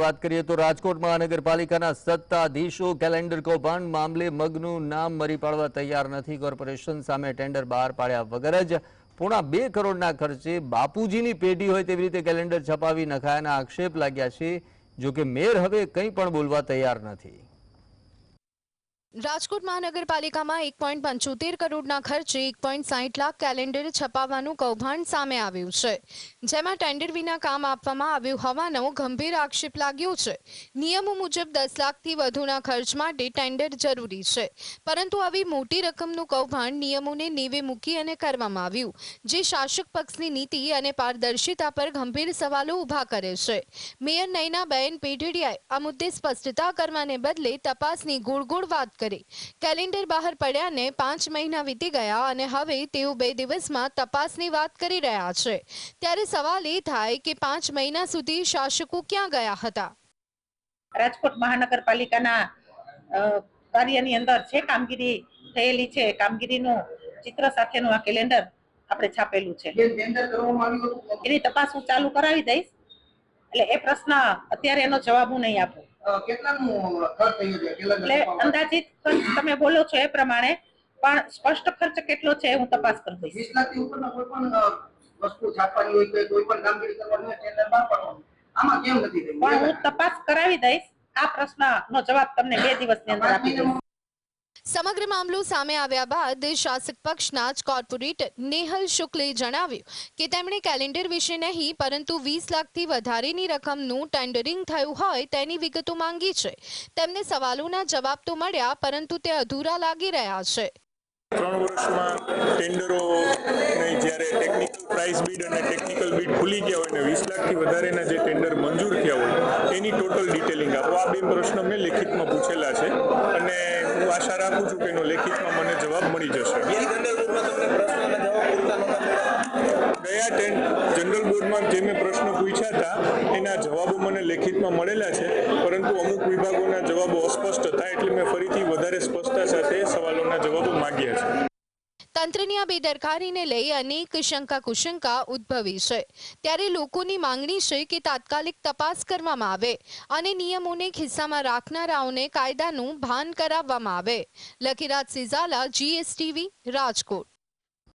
વાત કરીએ તો રાજકોટ મહાનગરપાલિકાના સત્તાધીશો કેલેન્ડર કૌભાંડ મામલે મગનું નામ મરી પાડવા તૈયાર નથી. કોર્પોરેશન સામે ટેન્ડર બહાર પાડ્યા વગર જ પોણા બે કરોડના ખર્ચે બાપુજીની પેઢી હોય તેવી રીતે કેલેન્ડર છપાવી નખાયાના આક્ષેપ લાગ્યા છે. જોકે મેયર હવે કંઈ પણ બોલવા તૈયાર નથી. રાજકોટ મહાનગરપાલિકામાં એક પોઈન્ટ પંચોતેર કરોડના ખર્ચે એક પોઈન્ટ સાહીઠ લાખ કેલેન્ડર છપાવવાનું કૌભાંડ સામે આવ્યું છે. જેમાં ટેન્ડર વિના કામ આપવામાં આવ્યું હોવાનો ગંભીર આક્ષેપ લાગ્યો છે. નિયમો મુજબ દસ લાખથી વધુના ખર્ચ માટે ટેન્ડર જરૂરી છે. પરંતુ આવી મોટી રકમનું કૌભાંડ નિયમોને નેવે મૂકી અને કરવામાં આવ્યું, જે શાસક પક્ષની નીતિ અને પારદર્શિતા પર ગંભીર સવાલો ઊભા કરે છે. મેયર નયનાબેન પેઢડિયાએ આ મુદ્દે સ્પષ્ટતા કરવાને બદલે તપાસની ગોળ ગોળ વાત કરી. કેલેન્ડર બહાર પડ્યાને પાંચ મહિના વીતી ગયા અને હવે તેઓ બે દિવસમાં તપાસની વાત કરી રહ્યા છે. ત્યારે સવાલ એ થાય કે પાંચ મહિના સુધી શાસકો ક્યાં ગયા હતા? રાજકોટ મહાનગરપાલિકાના કાર્યની અંદર જે કામગીરી થયેલી છે કામગીરીનું ચિત્ર સાથેનું આ કેલેન્ડર આપણે છાપેલું છે. જે ટેન્ડર કરવામાં આવ્યું હતું? એની તપાસ હું ચાલુ કરાવી દઈશ. એટલે એ પ્રશ્ન અત્યારે એનો જવાબ હું નહીં આપું. કેટલાનું ખર્ચ થયું છે? એટલે અંદાજિત તમે બોલો છો એ પ્રમાણે પણ સ્પષ્ટ ખર્ચ કેટલો છે હું તપાસ કરી દઈશ. વીસ લાખથી ઉપરના કોઈ પણ વસ્તુ છાપવાની હોય કે કોઈ પણ કામગીરી કરવાની હોય ટેન્ડર બહાર પાડવાનું. આમાં કેમ નથી પણ હું તપાસ કરાવી દઈશ. આ પ્રશ્નનો જવાબ તમને બે દિવસની અંદર આપી દઈશ. સમગ્ર મામલો સામે આવ્યા બાદ શાસક પક્ષના જ કોર્પોરેટર નેહલ શુક્લે જણાવ્યું કે તેમણે કેલેન્ડર વિશે નહીં, પરંતુ વીસ લાખથી વધારેની રકમનું ટેન્ડરિંગ થયું હોય તેની વિગતો માંગી છે. તેમને સવાલોના જવાબ તો મળ્યા, પરંતુ તે અધૂરા લાગી રહ્યા છે. ત્રણ વર્ષમાં ટેન્ડરો જ્યારે ટેકનિકલ પ્રાઇસ બીડ અને ટેકનિકલ બીડ ખુલી ગયા હોય ને, વીસ લાખથી વધારેના જે ટેન્ડર મંજૂર થયા હોય એની ટોટલ ડિટેલિંગ આપો. આ બે પ્રશ્ન મેં લેખિતમાં પૂછેલા છે. અને હું આશા રાખું છું કે એનો લેખિતમાં મને જવાબ મળી જશે. ગયા ટેન જનરલ બોર્ડમાં જે મેં પ્રશ્નો પૂછ્યા હતા એના જવાબો મને લેખિતમાં મળેલા છે પરંતુ અમુક વિભાગોના જવાબો અસ્પષ્ટ હતા એટલે મેં ફરીથી વધારે સ્પષ્ટતા સાથે સવાલોના જવાબો માંગ્યા છે તંત્રની આ બેદરકારીને લઈ અનેક શંકા કુશંકા ઉદ્ભવી છે. ત્યારે લોકોની માંગણી છે કે તાત્કાલિક તપાસ કરવામાં આવે અને નિયમોને ખિસ્સામાં રાખનારાઓને કાયદાનું ભાન કરાવવામાં આવે. લકીરાજ સિઝાલા જીએસટીવી રાજકોટ.